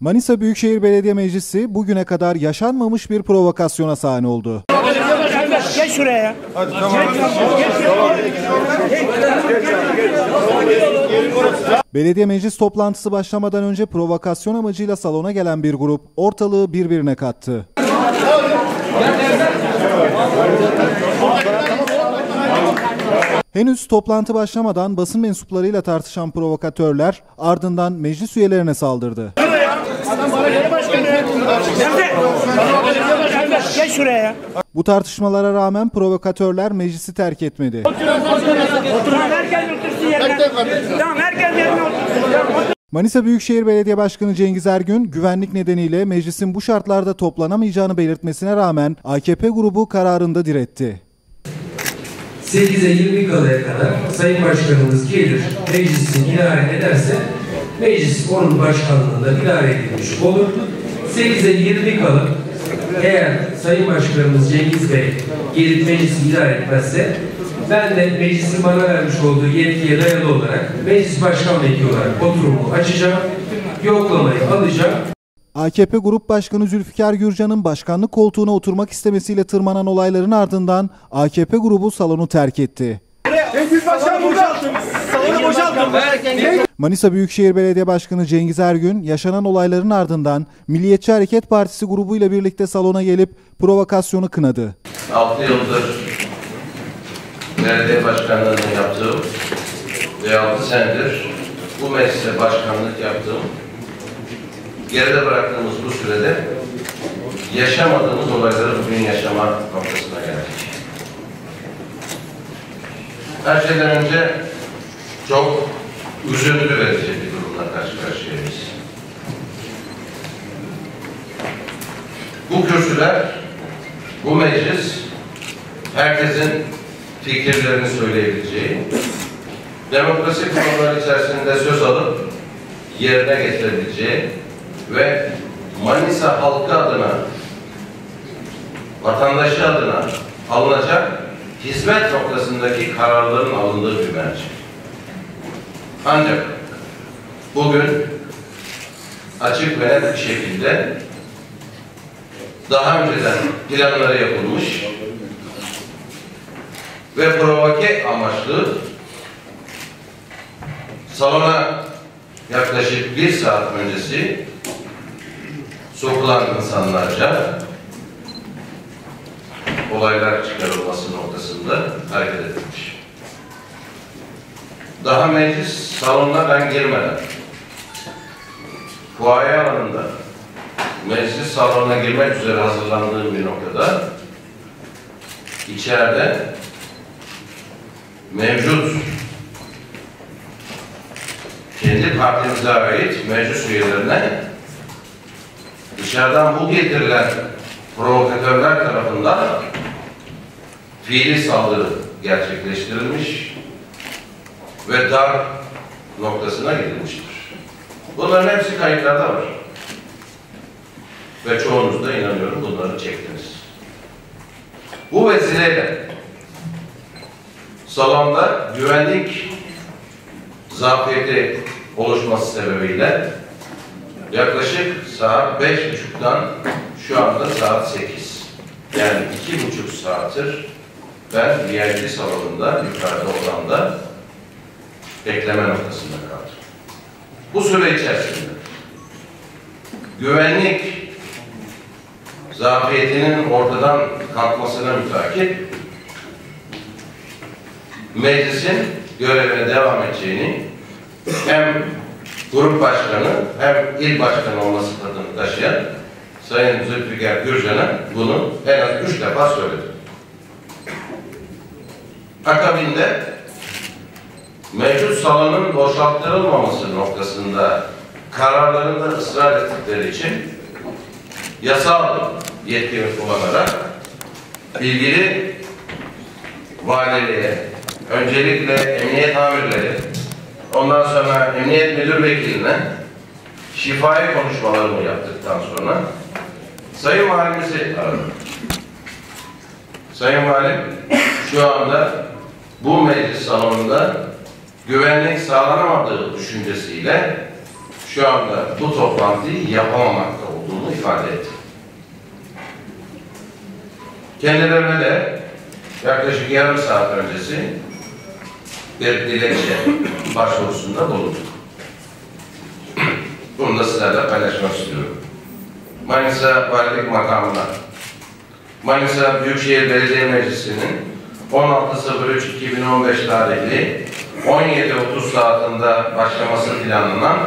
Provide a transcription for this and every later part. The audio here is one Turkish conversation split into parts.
Manisa Büyükşehir Belediye Meclisi bugüne kadar yaşanmamış bir provokasyona sahne oldu. Geç şuraya. Belediye meclis toplantısı başlamadan önce provokasyon amacıyla salona gelen bir grup ortalığı birbirine kattı. Henüz toplantı başlamadan basın mensuplarıyla tartışan provokatörler ardından meclis üyelerine saldırdı. Geç şuraya. Bu tartışmalara rağmen provokatörler meclisi terk etmedi. Tamam herkes otursun yerine. Tamam herkes yerine otursun. Manisa Büyükşehir Belediye Başkanı Cengiz Ergün, güvenlik nedeniyle meclisin bu şartlarda toplanamayacağını belirtmesine rağmen AKP grubu kararında diretti. 8'e 20 kalaya kadar Sayın Başkanımız gelir, meclisin idare ederse meclis onun başkanlığında idare edilmiş olur. 8'e 20 kalıp eğer Sayın Başkanımız Cengiz Bey gelip meclisi idare etmezse ben de meclisin bana vermiş olduğu yetkiye dayalı olarak meclis başkan vekili olarak oturumu açacağım, yoklamayı alacağım. AKP Grup Başkanı Zülfikar Gürcan'ın başkanlık koltuğuna oturmak istemesiyle tırmanan olayların ardından AKP grubu salonu terk etti. Manisa Büyükşehir Belediye Başkanı Cengiz Ergün, yaşanan olayların ardından Milliyetçi Hareket Partisi grubuyla birlikte salona gelip provokasyonu kınadı. 6 yıldır belediye başkanlığını yaptığım ve 6 senedir bu meclise başkanlık yaptığım geride bıraktığımız bu sürede yaşamadığımız olayları bugün yaşama noktasına geldik. Her şeyden önce çok üzüntü verici bir durumla karşı karşıyayız. Bu kürsüler, bu meclis herkesin fikirlerini söyleyebileceği, demokrasi kurumları içerisinde söz alıp yerine getirebileceği ve Manisa halkı adına, vatandaşı adına alınacak hizmet noktasındaki kararların alındığı bir merci. Ancak bugün açık ve net bir şekilde daha önceden planları yapılmış ve provoke amaçlı salona yaklaşık bir saat öncesi sokulan insanlarca olaylar çıkarılması noktasında hareket edilmiş. Daha meclis salonuna ben girmeden fuaye alanında meclis salonuna girmek üzere hazırlandığım bir noktada içeride mevcut kendi partimize ait meclis üyelerine dışarıdan bu getirilen provokatörler tarafından fiili saldırı gerçekleştirilmiş ve dar noktasına gidilmiştir. Bunların hepsi kayıtlarda var. Ve çoğunuz da inanıyorum bunları çektiniz. Bu vesileyle salonda güvenlik zafiyeti oluşması sebebiyle yaklaşık saat beş buçuktan şu anda saat sekiz. Yani iki buçuk saattir ben VIP salonunda yukarıda odamda bekleme noktasında kaldım. Bu süre içerisinde güvenlik zafiyetinin ortadan kalkmasına mütakip meclisin görevine devam edeceğini hem grup başkanı hem il başkanı olması tadını taşıyan Sayın Zülfikar Gürcan'a bunu en az üç defa söyledim. Akabinde mevcut salonun boşalttırılmaması noktasında kararlarında ısrar ettikleri için yasal yetkimi kullanarak ilgili valiliğe, öncelikle emniyet amirleri, ondan sonra emniyet müdür vekiline şifai konuşmalarımı yaptıktan sonra Sayın Valimizi aradım. Sayın Valim, şu anda bu meclis salonunda güvenlik sağlanamadığı düşüncesiyle şu anda bu toplantıyı yapamamakta olduğunu ifade etti. Kendilerine de yaklaşık yarım saat öncesi bir dilekçe başvurusunda bulunduk. Bunu da sizlerle paylaşmak istiyorum. Manisa Valilik Makamına, Manisa Büyükşehir Belediye Meclisi'nin 16.03.2015 tarihli 17.30 saatinde başlaması planlanan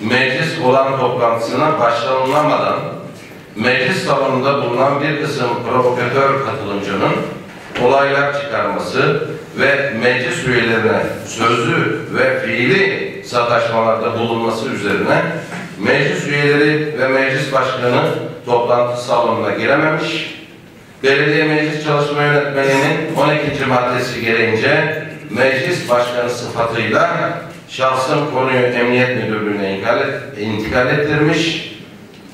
meclis olan toplantısına başlanılamadan meclis salonunda bulunan bir kısım provokatör katılımcının olaylar çıkarması ve meclis üyelerine sözlü ve fiili sataşmalarda bulunması üzerine meclis üyeleri ve meclis başkanı toplantı salonuna girememiş, belediye meclis çalışma yönetmeliğinin 12. maddesi gereğince meclis başkanı sıfatıyla şahsın konuyu emniyet müdürlüğüne intikal, et, intikal ettirmiş,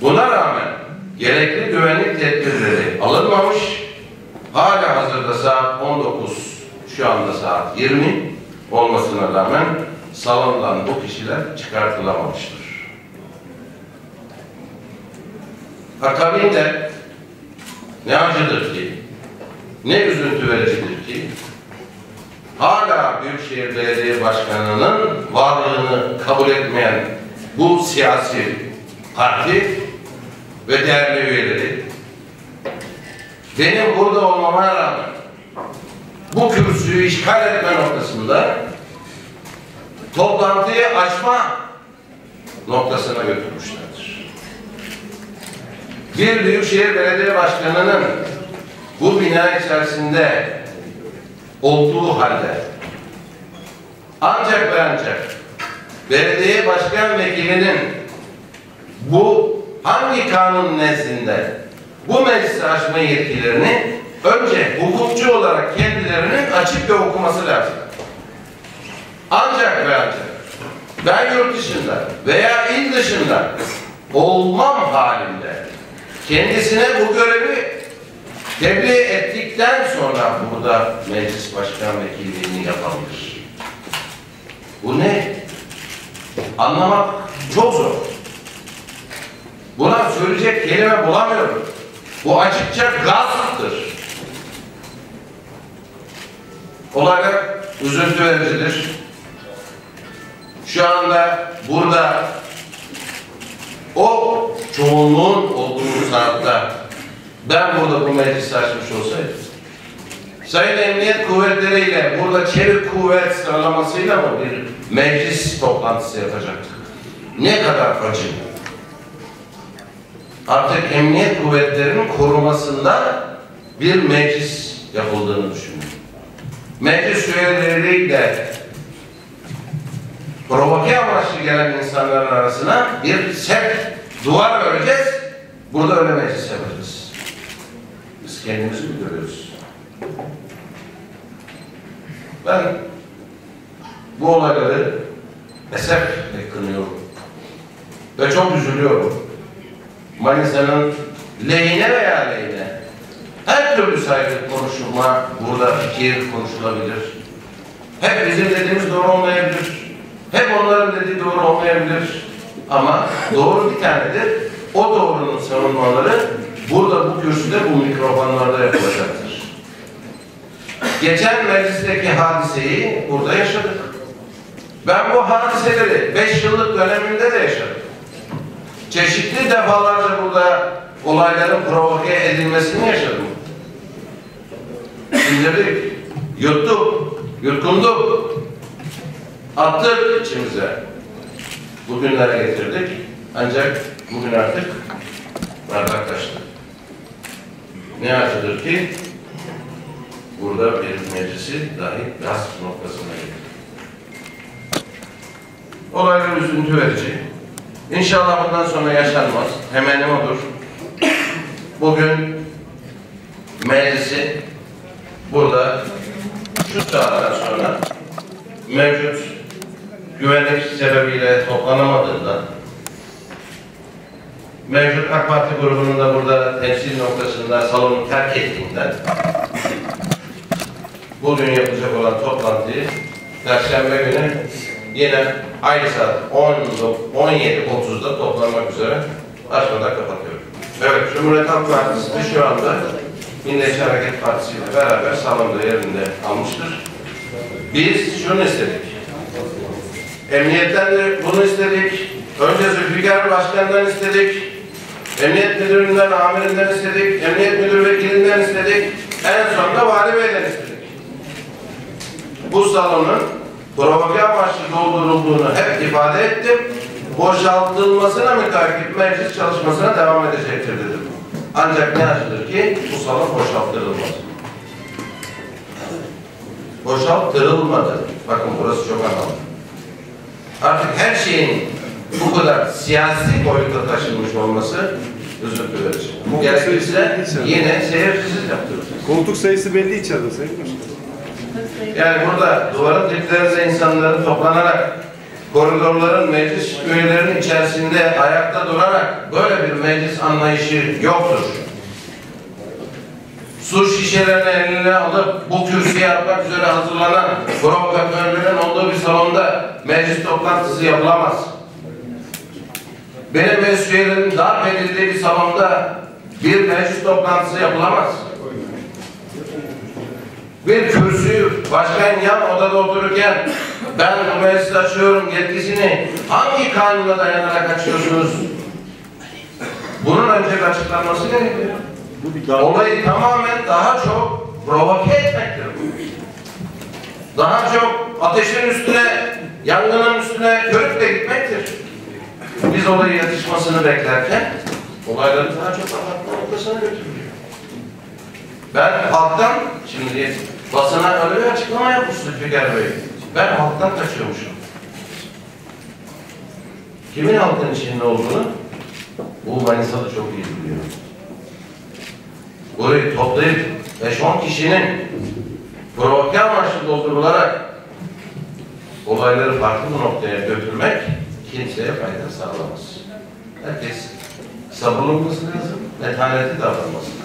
buna rağmen gerekli güvenlik tedbirleri alınmamış, hala hazırda saat 19, şu anda saat 20 olmasına rağmen salondan bu kişiler çıkartılamamıştır. Akabinde ne acıdır ki, ne üzüntü vericidir hala Büyükşehir Belediye Başkanı'nın varlığını kabul etmeyen bu siyasi parti ve değerli üyeleri benim burada olmama rağmen bu kürsüyü işgal etme noktasında toplantıyı açma noktasına götürmüşlerdir. Bir Büyükşehir Belediye Başkanı'nın bu bina içerisinde olduğu halde ancak ve ancak belediye başkan vekilinin bu hangi kanun nezdinde bu meclisi açma yetkilerini önce hukukçu olarak kendilerinin açık ve okuması lazım. Ancak ve ancak ben yurt dışında veya il dışında olmam halinde kendisine bu görevi tebliğ ettikten sonra burada meclis başkan vekilliğini yapabilir. Bu ne? Anlamak çok zor. Buna söyleyecek kelime bulamıyorum. Bu açıkça gasptır. Olaylar üzüntü vericidir. Şu anda burada o çoğunluğun olduğu saatte ben burada bu meclisi açmış olsaydım Sayın Emniyet Kuvvetleri ile burada çevik kuvvet sıralamasıyla mı bir meclis toplantısı yapacaktık? Ne kadar acı. Artık emniyet kuvvetlerinin korumasında bir meclis yapıldığını düşünüyorum. Meclis üyeleriyle provoke amaçlı gelen insanların arasına bir sert duvar öreceğiz. Burada öyle meclis yapacağız. Kendimizi mi görüyoruz? Ben bu olayları esefle kınıyorum. Ve çok üzülüyorum. Manisa'nın lehine veya lehine her türlü saygı konuşulma, burada fikir konuşulabilir. Hep bizim dediğimiz doğru olmayabilir. Hep onların dediği doğru olmayabilir. Ama doğru bir tanedir. O doğrunun savunmaları burada bu kürsüde bu mikrofonlarda yapılacaktır. Geçen meclisteki hadiseyi burada yaşadık. Ben bu hadiseleri 5 yıllık döneminde de yaşadım. Çeşitli defalarca burada olayların provoke edilmesini yaşadım. Sindirdik, yuttuk, yutkunduk, attık içimize. Bugünlere getirdik. Ancak bugün artık bardak. Ne acıdır ki burada bir meclisi dahi gasp noktasına getirdik. Olaylar üzüntü verici. İnşallah bundan sonra yaşanmaz. Temennim odur. Bugün meclisi burada şu saatten sonra mevcut güvenlik sebebiyle toplanamadığından mevcut AK Parti grubunun da burada temsil noktasında salonu terk ettiğinden bugün yapılacak olan toplantıyı Perşembe günü yine aynı saat 10 17.30'da toplanmak üzere açmadan kapatıyorum. Evet, Cumhuriyet Halk Partisi şu anda Milliyetçi Hareket Partisi ile beraber salonda yerinde almıştır. Biz şunu istedik. Emniyetten de bunu istedik. Önce Zülfikar Başkan'dan istedik. Emniyet Müdürü'nden, amirinden istedik. Emniyet Müdür Vekilinden istedik. En sonunda Vali Bey'den istedik. Bu salonun provoke amaçlı doldurulduğunu hep ifade ettim. Boşaltılmasına mütakip meclis çalışmasına devam edecektir dedim. Ancak ne acıdır ki bu salon boşalttırılmaz. Boşalttırılmadı. Bakın burası çok önemli. Artık her şeyin bu kadar siyasi boyuta taşınmış olması üzüntü verici. Gerekirse yine seyircisiz yaptırırız. Koltuk sayısı belli içeride Sayın Başkanım. Yani burada duvarın diplerinde insanların toplanarak koridorların meclis üyelerinin içerisinde ayakta durarak böyle bir meclis anlayışı yoktur. Su şişelerini eline alıp bu kürsüye atmak üzere hazırlanan provokatörlerin olduğu bir salonda meclis toplantısı yapılamaz. Benim meclis üyelerimin darp edildiği bir salonda bir meclis toplantısı yapılamaz bir kürsüyü başkan yan odada otururken ben bu meclisi açıyorum yetkisini hangi kanuna dayanarak açıyorsunuz? Bunun önce açıklanması gerekiyor. Olayı tamamen daha çok provoke etmektir. Daha çok ateşin üstüne, yangının üstüne körükle gitmektir. Biz olayı yatışmasını beklerken olayları daha çok anlatma noktasına götürüyor. Ben halktan, şimdi basına öyle bir açıklama yapmış Zülfikar Bey. Ben halktan kaçıyormuşum. Kimin halkın içinde olduğunu bu Manisalı çok iyi biliyor. Burayı toplayıp 5-10 kişinin provoke amaçlı doldurularak olayları farklı bir noktaya götürmek kimseye fayda sağlamaz. Herkes sabırlı olması lazım, metanetli davranması lazım.